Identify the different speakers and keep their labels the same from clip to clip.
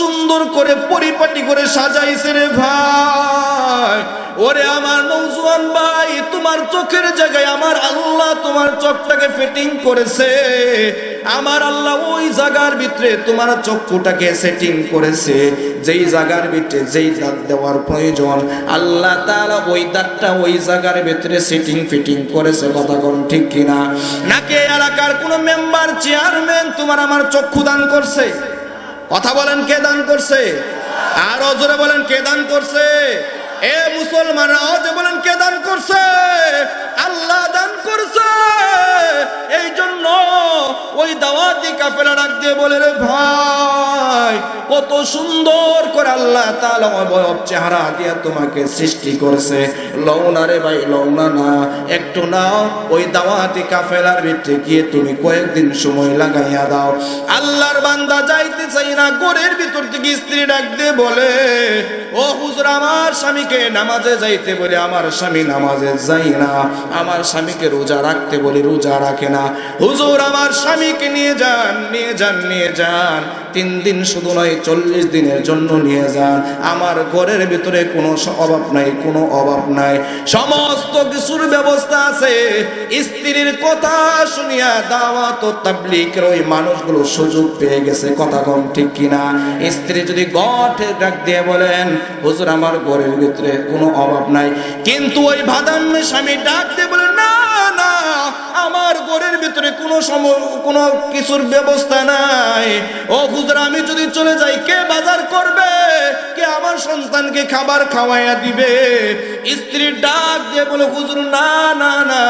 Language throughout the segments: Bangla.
Speaker 1: সুন্দর করে পরিপাটি করে সাজাইছে রে ভাই। ওরে আমার নৌজওয়ান ভাই, তোমার চোখের জায়গায় আমার আল্লাহ তোমার চোখটাকে ফিটিং করেছে। আমার আল্লাহ ওই জায়গার ভিতরে তোমার চক্ষুটাকে সেটিং করেছে। যেই জায়গার ভিতরে যেই দাঁত দেওয়ার প্রয়োজন, আল্লাহ তাআলা ওই দাঁতটা ওই জায়গার ভিতরে সেটিং ফিটিং করেছে, কথা কোন ঠিক কিনা? নাকি এলাকার কোনো মেম্বার চেয়ারম্যান তোমার আমার চক্ষু দান করছে? কথা বলেন কে দান করছে? আর অজরে বলেন কে দান করছে? এ মুসলমান অজে বলেন কে দান করছে? আল্লাহ দান করছে। এই জন্য ওই দাওয়াতি কাফেলা ডাক দিয়ে বলে, রে ভাই, কত সুন্দর করে আল্লাহ তাআলা অবয়ব চেহারা দিয়ে তোমাকে সৃষ্টি করেছে। লওনা রে ভাই লওনা না একটু নাও ওই দাওয়াতি কাফেলার ভিতরে গিয়ে তুমি কয়েকদিন সময় লাগাইয়া দাও। আল্লাহর বান্দা যাইতে চাই না গোরের ভিতর থেকে স্ত্রী ডাক দিয়ে বলে, ও হুজুর, আমার স্বামীকে নামাজে যাইতে বলে, আমার স্বামী নামাজে যাই না। আমার স্বামীকে রোজা রাখতে বলি, রোজা রাখে না। হুজুর, আমার স্বামীকে নিয়ে যান নিয়ে যান নিয়ে যান। তিন দিন শুধু নয়, চল্লিশ দিনের জন্য নিয়ে যান। আমার ঘরের ভিতরে কোনো অভাব নাই, কোনো অভাব নাই। সমস্ত কিছুর ব্যবস্থা আছে। স্ত্রীর কথা শুনিয়া দাওয়াত ও তাবলিকের ওই মানুষগুলো সুযোগ পেয়ে গেছে। কথা কম ঠিক কিনা? স্ত্রী যদি গঠে ডাক দিয়ে বলেন, হুজুর, আমার ঘরের ভিতরে কোনো অভাব নাই। কিন্তু ওই ভাদাম্মে স্বামী ডাক দিয়ে বলে না না আমার ঘরের ভিতরে কোনো সম কোনো কিছুর ব্যবস্থা নাই। ও হুজুর, আমি যদি চলে যাই, কে বাজার করবে? কে আমার সন্তানকে খাবার খাওয়াইয়া দিবে? স্ত্রী ডাক দিয়ে বলে, হুজুর, না না না,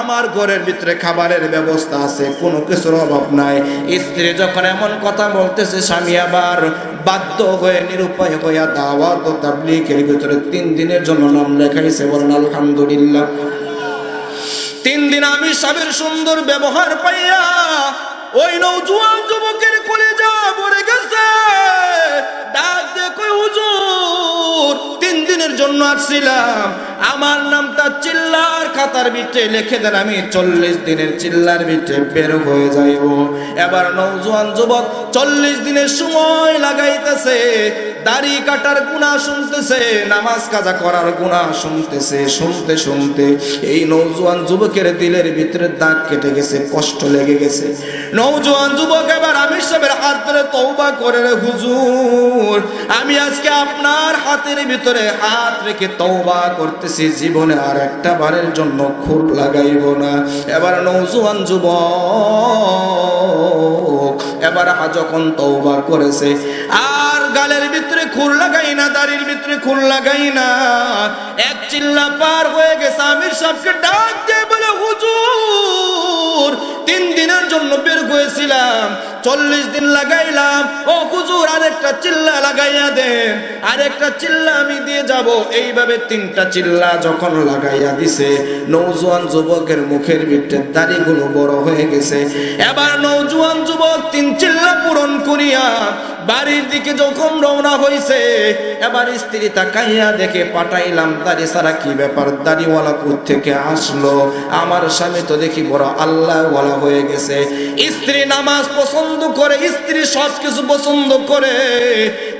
Speaker 1: আমার ঘরের ভিতরে খাবারের ব্যবস্থা আছে, কোনো কিছুর অভাব নাই। স্ত্রী যখন এমন কথা বলতেছে, স্বামী আবার বাধ্য হয়ে, নিরুপায় হইয়া দাওয়াত ও তাবলিকের ভিতরে তিন দিনের জন্য নাম লেখাইছে, বলেন, আলহামদুলিল্লাহ। তিন দিন আমি সাবের সুন্দর ব্যবহার পাইয়া ওই নৌজুয়ান যুবকের কোলে যা পড়ে গেছে। ডাক দেখো হুজুর, তিন দিনের জন্য আসছিলাম। আমার নামটা চিল্লার খাতার ভিতরে লিখে দেন, আমি চল্লিশ দিনের চিল্লার ভিতরে বের হয়ে যাইব। এবার নৌজওয়ান যুবক চল্লিশ দিনের সময় লাগাইতেছে, দাড়ি কাটার গুণা শুনতেছে, নামাজ কাজা করার গুণা শুনতেছে, শুনতে শুনতে এই নৌজওয়ান যুবকের দিলের ভিতরে দাগ কেটে গেছে, কষ্ট লেগে গেছে। নৌজওয়ান যুবক এবার আমির সাহেবের হাত ধরে তৌবা করে রে, হুজুর, আমি আজকে আপনার হাতের ভিতরে হাত রেখে তৌবা করতেছি জীবনে আর একটা বারের জন্য খুর লাগাইব না। এবার নৌজওয়ান যুবক, এবার যখন তৌবা করেছে, আর গালের ভিতরে খুর লাগাই না, দাড়ির ভিতরে খুর লাগাই না। এক চিল্লা পার হয়ে গেছে, আমির সাহেবকে ডাক দিয়ে বলে, হুজুর, তিন দিনের জন্য বের হয়েছিলাম। চল্লিশ দিন লাগাইলাম। ও হুজুর, আরেকটা চিল্লা লাগাইয়া দেন। আরেকটা চিল্লা আমি দিয়ে যাব। এইভাবে তিনটা চিল্লা যখন লাগাইয়া দিছে নৌজোয়ান যুবকের মুখের ভিতরে দাড়িগুলো বড় হয়ে গেছে। এবার নৌজোয়ান যুবক তিন চিল্লা পূরণ করিয়া বাড়ির দিকে যখন রওনা হইছে, এবার স্ত্রী তাকাইয়া দেখে পাঠাইলাম, দাড়ি সারা কি ব্যাপার? দাড়িওয়ালা থেকে আসলো? আমার স্বামী তো দেখি বড় আল্লাহ আল্লাহওয়ালা হয়ে গেছে। স্ত্রী নামাজ পছন্দ করে, স্ত্রী সব কিছু পছন্দ করে,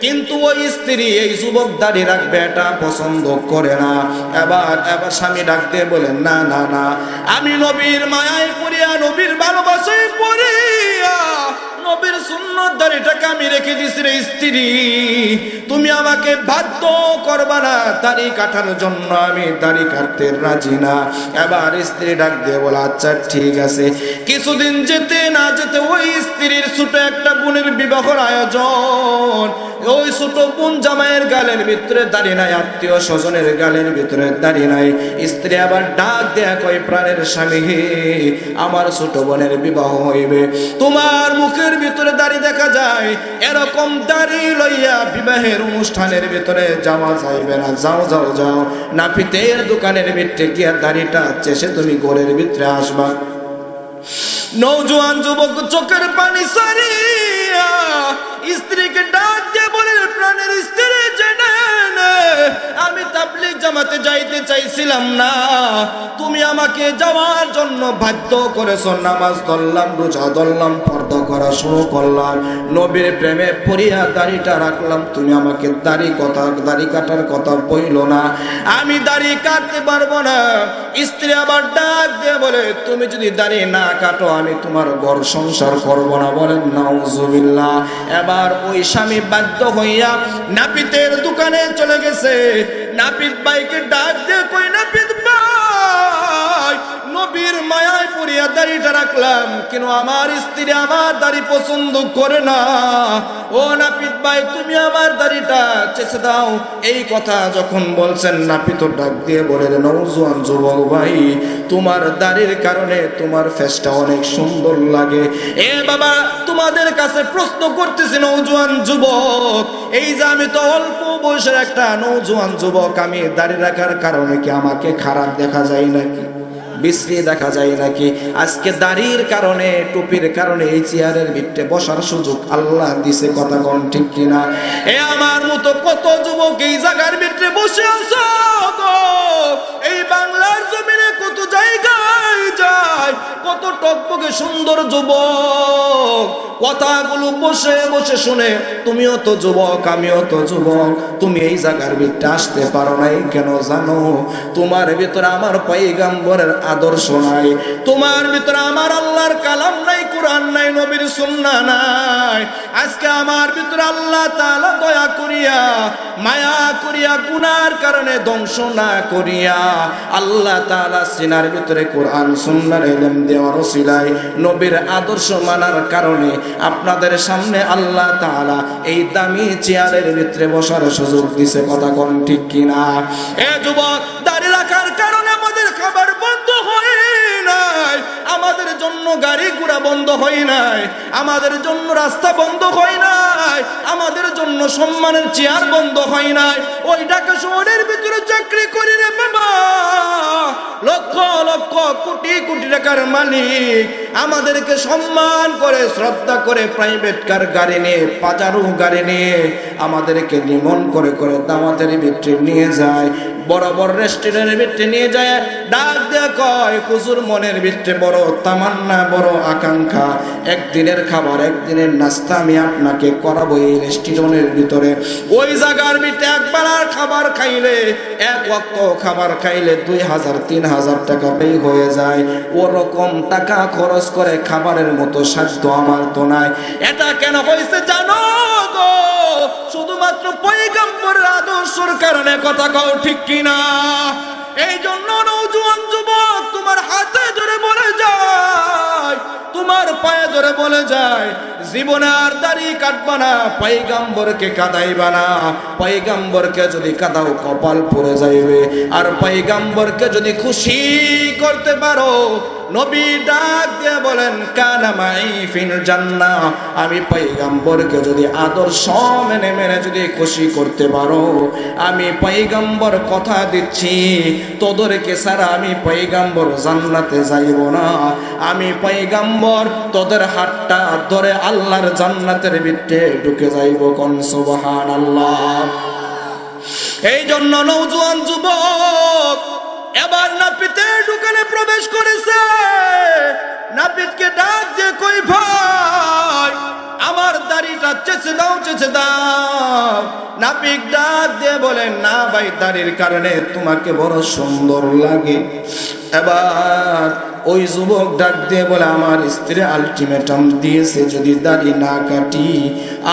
Speaker 1: কিন্তু ওই স্ত্রী এই যুবক দাড়ি রাখবে এটা পছন্দ করে না। এবার এবার স্বামী ডাকতে বলেন না না না, আমি নবীর মায়ায় পড়িয়া, নবীর ভালোবাসায় পড়িয়া নবীর সুন্নত দাড়িটাকে আমি রেখে দিছি রে স্ত্রী। তুমি আমাকে বাধ্য করবা না দাড়ি কাটার জন্য আমি দাড়ি কাটতে রাজি না। এবার স্ত্রী ডাক দিয়ে বলে আচ্ছা ঠিক আছে। কিছুদিন যেতে না যেতে ওই স্ত্রীর ছোট একটা বোনের বিবাহর আয়োজন। ওই ছোট বোন জামাইয়ের গালের ভিতরে দাড়ি নাই, আত্মীয় স্বজনের গালের ভিতরে দাড়ি নাই। স্ত্রী আবার ডাক দেয়া কয়, প্রাণের স্বামী, আমার ছোট বোনের বিবাহ হইবে। তোমার মুখের ভিতরে দাড়ি দেখা যায়, এরকম দাড়ি লইয়া বিবাহের অনুষ্ঠানের ভিতরে যাওয়া যাইবে না। যাও যাও যাও। নাপিতের দোকানের ভিতরে গিয়া দাড়িটা চেষে তুমি গোরের ভিতরে আসবা। নৌজোয়ান যুবক চোখের পানি সারিয়া স্ত্রীকে ডাক দিয়ে বলে প্রাণের স্ত্রী আমি তাবলিগ জামাতে যাইতে চাইছিলাম না। তুমি আমাকে যাওয়ার জন্য বাধ্য করেছ। নামাজ ধরলাম, রোজা ধরলাম, পর্দা করা শুরু করলাম। নবীর প্রেমে পরিয়া দাড়িটা রাখলাম। তুমি আমাকে দাড়ি কথা, দাড়ি কাটার কথা বইল না। আমি দাড়ি কাটতে পারব না। স্ত্রী আবার ডাক দিয়ে বলে, তুমি যদি দাড়ি না কাটো, আমি তোমার ঘর সংসার করব না। বলেন, নাউজুবিল্লাহ। এবার ওই স্বামী বাধ্য হইয়া নাপিতের দোকানে চলে গেছে। নাপিত ভাইকে ডাক দিয়ে কই নাপিত নবীর মায়ায় পড়িয়া দাড়িটা রাখলাম, কিন্তু আমার স্ত্রী আমার দাড়ি পছন্দ করে না। ও নাপিত ভাই, তুমি আমার দাড়িটা চেষে দাও। এই কথা যখন বলছেন, নাপিত ডাক দিয়ে বলে নৌজোয়ান যুবক ভাই, তোমার দাড়ির কারণে তোমার ফেসটা অনেক সুন্দর লাগে। এ বাবা, তোমাদের কাছে প্রশ্ন করতেছি নৌজোয়ান যুবক। এই যে আমি তো অল্প বয়সের একটা নৌজোয়ান যুবক, আমি দাড়ি রাখার কারণে কি আমাকে খারাপ দেখা যায় নাকি? বিশ্রী দেখা যায় নাকি? আজকে দাড়ির কারণে, টুপির কারণে এই চেয়ারের ভিতরে বসার সুযোগ আল্লাহ দিছে, কথা কোন ঠিক কিনা? এ আমার মতো কত যুবক এই জায়গার ভিতরে বসে আছো এই বাংলার জমিনে কত জায়গায় যায়, কত টকপকে সুন্দর যুবক। কথাগুলো বসে বসে শুনে, তুমিও তো যুবক, আমিও তো যুবক, তুমি এই জায়গার ভিতরে আসতে পারো নাই কেন জানো? তোমার ভিতরে আমার পৈগাম্বরের আদর্শ নাই, তোমার ভিতরে আমার আল্লাহর কালাম নাই, কোরআন নাই, নবীর সুন্না নাই। আজকে আমার ভিতরে আল্লাহ তাআলা দয়া করিয়া, মায়া করিয়া, গুনার কারণে ধ্বংস না করিয়া আল্লাহ তাআলা সিনার ভিতরে কোরআন সুন্নার ইলম দেওয়ার ওসিলায় নবীর আদর্শ মানার কারণে আপনাদের সামনে আল্লাহ তাআলা এই দামি চেয়ারের ভিতরে বসার সুযোগ দিছে, কথা কোন ঠিক কিনা? এ যুবক, দাড়ি রাখার কারণে আমাদের খাবার বন্ধ হয় নাই, আমাদের জন্য গাড়ি ঘোড়া বন্ধ হয় নাই, আমাদের জন্য রাস্তা বন্ধ হয় নাই। আমাদের জন্য সম্মানের চেয়ার বন্ধ হয় নাই। ওই ঢাকা শহরের ভিতরে চাকরি করি রে বাবা। লক্ষ লক্ষ কোটি কোটি টাকার মালিক আমাদেরকে সম্মান করে, শ্রদ্ধা করে প্রাইভেট কার গাড়ি নিয়ে, পাজারু গাড়ি নিয়ে আমাদেরকে নিমন করে করে দামাতের ভিতরে নিয়ে যায়, বড় বড় রেস্টুরেন্টের ভিতরে নিয়ে যায়। ডাক দিয়ে কয়, হুজুর, মনের ভিতরে বড় তামান্না, বড় আকাঙ্ক্ষা। একদিনের খাবার, একদিনের নাস্তা আমি আপনাকে করাবো এই রেস্টুরেন্টের ভিতরে। ওই জায়গার ভিতরে একবার আর খাবার খাইলে, এক ওয়াক্ত খাবার খাইলে দুই হাজার, তিন হাজার টাকা ব্যয় হয়ে যায়। ওরকম টাকা খরচ করে খাবারের মতো সাধ্য আমার তো নাই। এটা কেন হয়েছে জানো গো? শুধুমাত্র পৈগম্বরের আদর্শর কারণে কথা কও ঠিক কিনা? এই জন্য তোমার পায়ে ধরে বলে যায় জীবনের আর দাড়ি কাটবা না পাইগাম্বরকে কাদাইবা না। পাইগাম্বরকে যদি কাদাও, কপাল পড়ে যাইবে। আর পাইগাম্বরকে যদি খুশি করতে পারো নবী ডাক দিয়ে বলেন কানামাই ফিন জান্না আমি পাইগাম্বরকে যদি আদর্শ মেনে মেনে যদি খুশি করতে পারো, আমি পাইগাম্বর কথা দিচ্ছি, তোদেরকে সারা আমি পাইগাম্বর জান্নাতে যাইব না। আমি পাইগাম্বর তোদের হাতটা ধরে আল্লাহর জান্নাতের ভিতরে ঢুকে যাইব কোন? সুবহান আল্লাহ এই জন্য নৌজোয়ান যুবক এবার নাপিতের দোকানে প্রবেশ করেছে। নাপিতকে ডাক যে কই ভাই, আমার দাড়িটা চেঁচে দাও চেঁচে দাও। নাপিত ডাক দিয়ে বলেন না ভাই, দাড়ির কারণে তোমাকে বড় সুন্দর লাগে। এবার ওই যুবক ডাক দিয়ে বলে, আমার স্ত্রী আলটিমেটাম দিয়েছে, যদি দাড়ি না কাটি,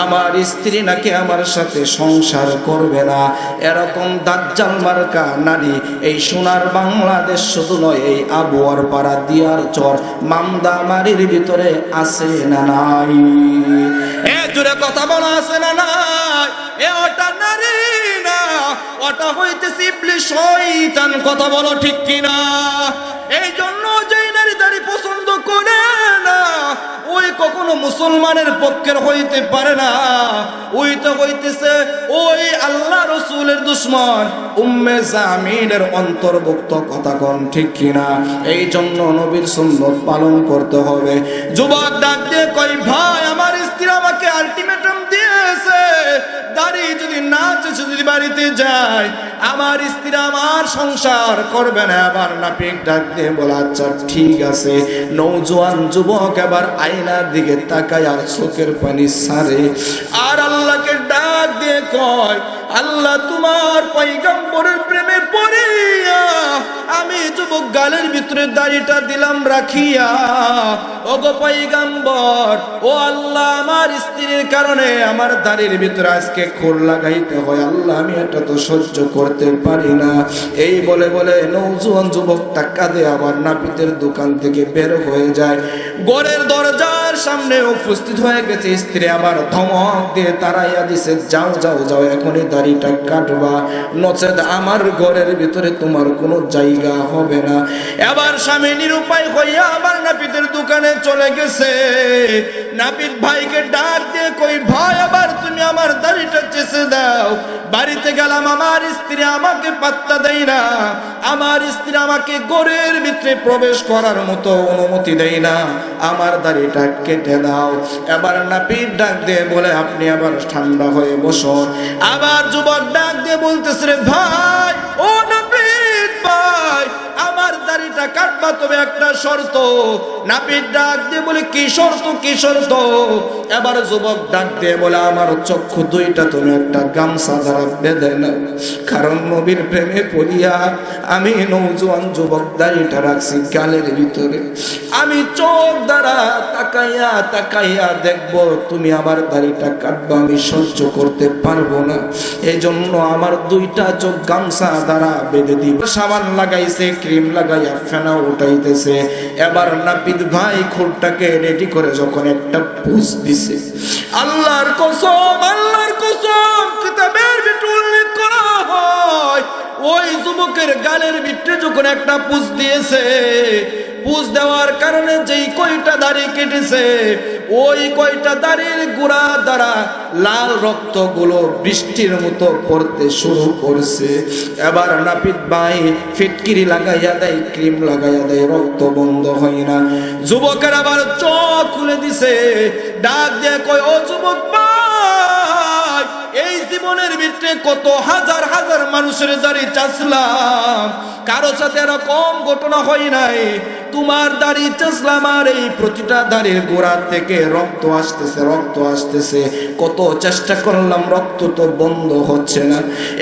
Speaker 1: আমার স্ত্রী নাকি আমার সাথে সংসার করবে না। এরকম দাজ্জাল মার্কা নারী, এই সোনার বাংলাদেশ শুধু নয়, এই আবুয়ার পাড়া দিয়ার চর মামদামারির ভিতরে আছে না নাই? এ জুড়ে কথা বলা আছে না নাই? এ ওটা নারী না, ওটা হইতেছে ইবলিশ শয়তান, কথা বলো ঠিক কিনা? কখনো মুসলমানের পক্ষের হইতে পারে না। ওই তো হইতেছে, ওই আল্লাহ রসুলের দুশ্মন। উম্মে জামিনের অন্তর্ভুক্ত কথা কোন ঠিক কিনা? এই জন্য নবীর সুন্দর পালন করতে হবে। যুবক ডাক দিয়ে কই ভাই, আমার স্ত্রী আমাকে আলটিমেটাম গেছে। দাড়ি যদি না যদি বাড়িতে যায়, আমার স্ত্রী আমার সংসার করবে না। আবার নাপিক ডাক দিয়ে বলে আচ্ছা ঠিক আছে। নৌজোয়ান যুবক আবার আয়নার দিকে তাকায় আর চোখের পানি সারে। আর আল্লাহকে ডাক দিয়ে কয়, আল্লাহ, তোমার পৈগম্বরের প্রেমে পড়িয়া আমি যুবক গালের ভিতরে দাড়িটা দিলাম রাখিয়া, ওগো পৈগম্বর ও আল্লাহ, আমার স্ত্রীর কারণে আমার দাড়ির ভিতরে আজকে খোর লাগাইতে হয়। আল্লাহ, আমি এটা তো সহ্য করতে পারি না। এই বলে বলে নৌজুয়ান যুবক টাকা দিয়ে আবার নাপিতের দোকান থেকে বের হয়ে যায়। গড়ের দরজার সামনে উপস্থিত হয়ে গেছে স্ত্রী আমার ধমক দিয়ে তারাইয়া দিছে, যাও যাও যাও, এখনই দাড়িটা কাটবা। নচেত আমার ঘরের ভিতরে তোমার কোনো জায়গা হবে না। এবার স্বামী নিরুপায় হইয়া আবার নাপিতের দোকানে চলে গেছে। নাপিত ভাইকে ডাক দিয়ে কই, ভাই, আবার তুমি আমার দাড়িটা চেষে দাও। বাড়িতে গেলাম, আমার স্ত্রী আমাকে পাত্তা দেয় না। আমার স্ত্রী আমাকে গোরের ভিতরে প্রবেশ করার মতো অনুমতি দেয় না। আমার দাড়িটা কেটে দাও। এবার নাপিত ডাক দিয়ে বলে, আপনি আবার ঠান্ডা হয়ে বসুন। আবার যুবক ডাক দিয়ে বলতেছে ভাই, ও দাড়িটা কাটবা, তবে একটা শর্ত। নাপিত ডাক দিয়ে বলে, কি শর্ত কি শর্ত? এবার যুবক ডাক দিয়ে বলে, আমার চক্ষু দুইটা, তুমি একটা গামছা দ্বারা বেঁধে নাও। কারণ নবীর প্রেমে পড়িয়া আমি নৌজোয়ান যুবক দাড়িটা রাখছি গালের ভিতরে। আমি চোখ দ্বারা তাকাইয়া তাকাইয়া দেখব, তুমি আমার দাড়িটা কাটবা, আমি সহ্য করতে পারব না। এই জন্য আমার দুইটা চোখ গামছা দ্বারা বেঁধে দিব। সাবান লাগাইছে, ক্রিম লাগাইয়া ফেনা উঠাইতেছে। এবার নাপিত ভাই খোলটাকে রেডি করে যখন একটা পুষ দিছে। আল্লাহর কসম আল্লাহর কসম, কিতাবের ভিতর করা হয়, ওই যুবকের গালের ভিতরে যখন একটা পুষ দিয়েছে পুষ দেওয়ার কারণে যেই কয়টা দাড়ি কেটেছে, ওই কয়টা দাড়ির গুড়া দ্বারা লাল রক্তগুলো বৃষ্টির মতো পড়তে শুরু করছে। এবার নাপিত ভাই ফিটকিরি লাগাইয়া দেয়, ক্রিম লাগাইয়া দেয়, রক্ত বন্ধ হয় না। যুবকের আবার চোখ খুলে দিছে, ডাক দিয়ে কয়, ও যুবক ভাই জীবনের ভিতরে কত হাজার হাজার মানুষের দাড়ি চাষলাম কারও সাথে এরকম ঘটনা হয় নাই। তোমার দাড়ি চাষলাম আর এই প্রতিটা দাড়ির গোড়া থেকে রক্ত আসতেছে রক্ত আসতেছে। কত চেষ্টা করলাম, রক্ত তো বন্ধ হচ্ছে না।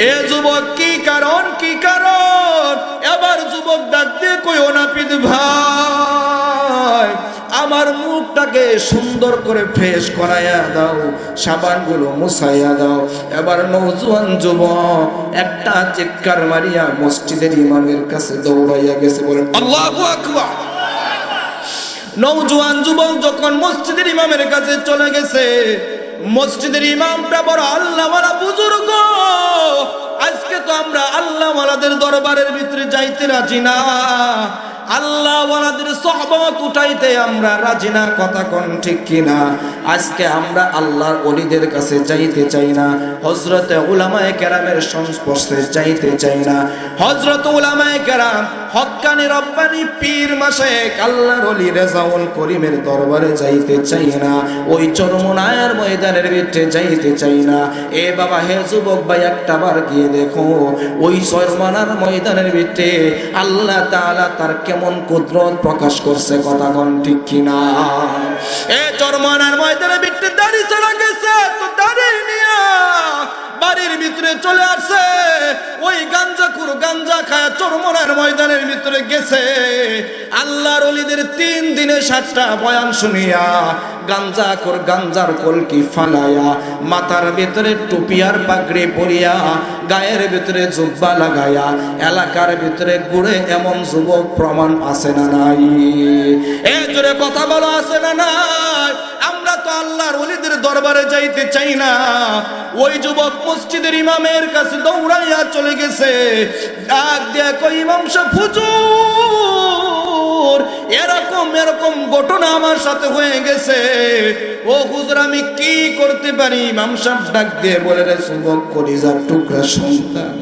Speaker 1: এ যুবক, কি কারণ কি কারণ? এবার যুবক ডাক দিয়ে কই নাপিত ভাই। আমার মুখটাকে সুন্দর করে ফ্রেশ করাইয়া দাও, সাবানগুলো মুছাইয়া দাও। এবার নৌজোয়ান যুবক একটা চিৎকার মারিয়া মসজিদের ইমামের কাছে দৌড়াইয়া গেছে, বলেন, আল্লাহু আকবার! নৌজোয়ান যুবক যখন মসজিদের ইমামের কাছে চলে গেছে, মসজিদের ইমামটা বড় আল্লাহ আল্লাহওয়ালা বুজুর্গ, আজকে তো আমরা আল্লাহ আল্লাহওয়ালাদের দরবারের ভিতরে যাইতে রাজি না। আল্লাহ ওয়ালাদের সহবত উঠাইতে আমরা রাজি না, কথা কোন ঠিক কিনা? আজকে আমরা আল্লাহর অলিদের কাছে চাইতে চাই না হজরতে উলামায়ে কেরামের সংস্পর্শে যাইতে চাই না। হজরত উলামায়ে কেরাম হক্কানি রব্বানি পীর মাসে আল্লাহর অলি রেজাউল করিমের দরবারে যাইতে চাই না। ওই চরমনায়ের ময়দানের ভিতরে যাইতে চাই না। এ বাবা, হে যুবক ভাই, একটা বার গিয়ে দেখো, ওই চরমনার ময়দানের ভিতরে আল্লাহ তাআলা তার কেমন কুদরত প্রকাশ করছে কথা কোন ঠিক কিনা? এ চরমনার ময়দানের ভিতরে দাড়ি চলে গেছে, তো দাড়ি নিয়া বাড়ির ভিতরে চলে আসছে। ওই গাঞ্জা খুর গাঞ্জা খায় চরমনার ময়দানের ভিতরে গেছে। আল্লাহর অলিদের তিন দিনে সাতটা বয়ান শুনিয়া গাঞ্জা খুর গাঞ্জার কলকি ফালাইয়া, মাথার ভিতরে টুপিয়ার পাগড়ি পরিয়া, গায়ের ভিতরে জুব্বা লাগাইয়া, এলাকার ভিতরে ঘুরে এমন যুবক প্রমাণ আছে না নাই? এ জোরে কথা বলা, আছে না নাই? তো আল্লাহর ওলিদের দরবারে যাইতে চাই না। ওই যুবক মসজিদের ইমামের কাছে দৌড়াইয়া চলে গেছে। ডাক দেয়া কই ইমাম সাহেব হুজুর হুজুর, এরকম এরকম ঘটনা আমার সাথে হয়ে গেছে। ও হুজুর, আমি কি করতে পারি? ইমাম সাহেব ডাক দিয়ে বলে, রে যুবক কলিজার টুকরা সন্তান,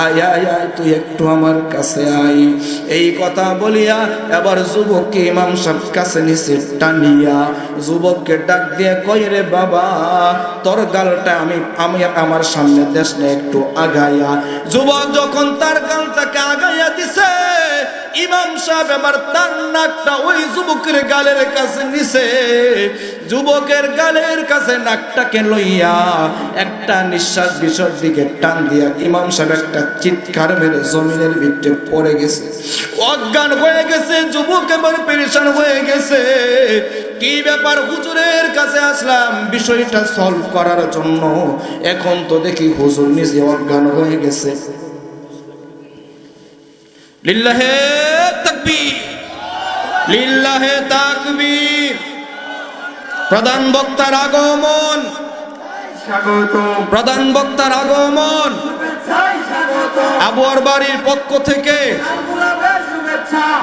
Speaker 1: আয় আয় আয়, তুই একটু আমার কাছে আয়। এই কথা বলিয়া এবার যুবককে ইমাম সাহেব কাছে নিচে টানিয়া যুবককে ডাক দিয়ে কই রে বাবা, তোর গালটা আমি আমি আমার সামনে দেশ একটু আগাইয়া। যুবক যখন তার গালটাকে আগাইয়া দিছে ইমাম সাহেব এবার তার নাকটা ওই যুবকের গালের কাছে নিছে। যুবকের গালের কাছে নাকটাকে লইয়া একটা নিঃশ্বাস বিষয়ের দিকে টান দিয়া ইমাম সাহেব একটা চিৎকার মেরে জমিনের ভিতরে পড়ে গেছে। অজ্ঞান হয়ে গেছে, যুবক এবার পেরেশান হয়ে গেছে। কি ব্যাপার? হুজুরের কাছে আসলাম, বিষয়টা সলভ করার জন্য। এখন তো দেখি হুজুর নিজে অজ্ঞান হয়ে গেছে। লিল্লাহে তাকবীর। লিল্লাহে তাকবীর। প্রধান বক্তার আগমন। প্রধান বক্তার আগমন। আবুয়ার বাড়ির পক্ষ থেকে।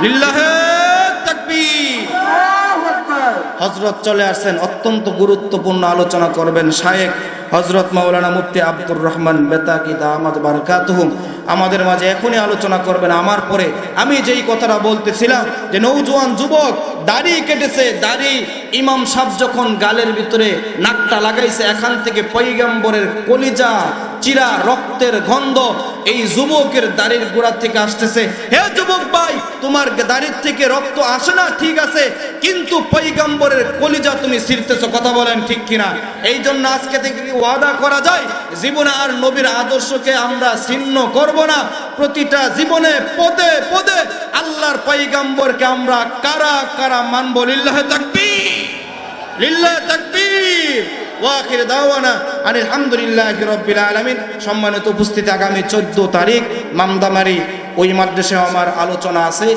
Speaker 1: লিল্লাহে হজরত চলে আসছেন, অত্যন্ত গুরুত্বপূর্ণ আলোচনা করবেন শায়েক হজরত মাওলানা মুফতি আব্দুর রহমান বেতাকি দামাদ বারকাতুহুম। আমাদের মাঝে এখনই আলোচনা করবেন। আমার পরে আমি যেই কথাটা বলতেছিলাম যে নৌজওয়ান যুবক দাড়ি কেটেছে, দাড়ি ইমাম সাহ যখন গালের ভিতরে নাকটা লাগাইছে, এখান থেকে পৈগম্বরের কলিজা, চিরা, রক্তের গন্ধ এই যুবকের দাড়ির গোড়া থেকে আসতেছে। হে যুবক ভাই দাড়ির থেকে রক্ত আসে না, ঠিক আছে, কিন্তু পৈগম্বরের কলিজা তুমি ছিঁড়তেছো, কথা বলেন ঠিক কিনা? এই জন্য আজকে থেকে ওয়াদা করা যায়? জীবনে আর নবীর আদর্শকে আমরা ছিন্ন করব না। প্রতিটা জীবনে পদে পদে আল্লাহর পৈগম্বরকে আমরা কারা কারা মানবো? লিল্লাহ তাকবীর! লিল্লাহ তাকবীর! ওয়াখির দাওয়ানা আনিল হামদুলিল্লাহি রাব্বিল আলামিন। সম্মানিত উপস্থিতি, আগামী 14 তারিখ মামদামারি, ওই মাদ্রাসায় আমার আলোচনা আছে।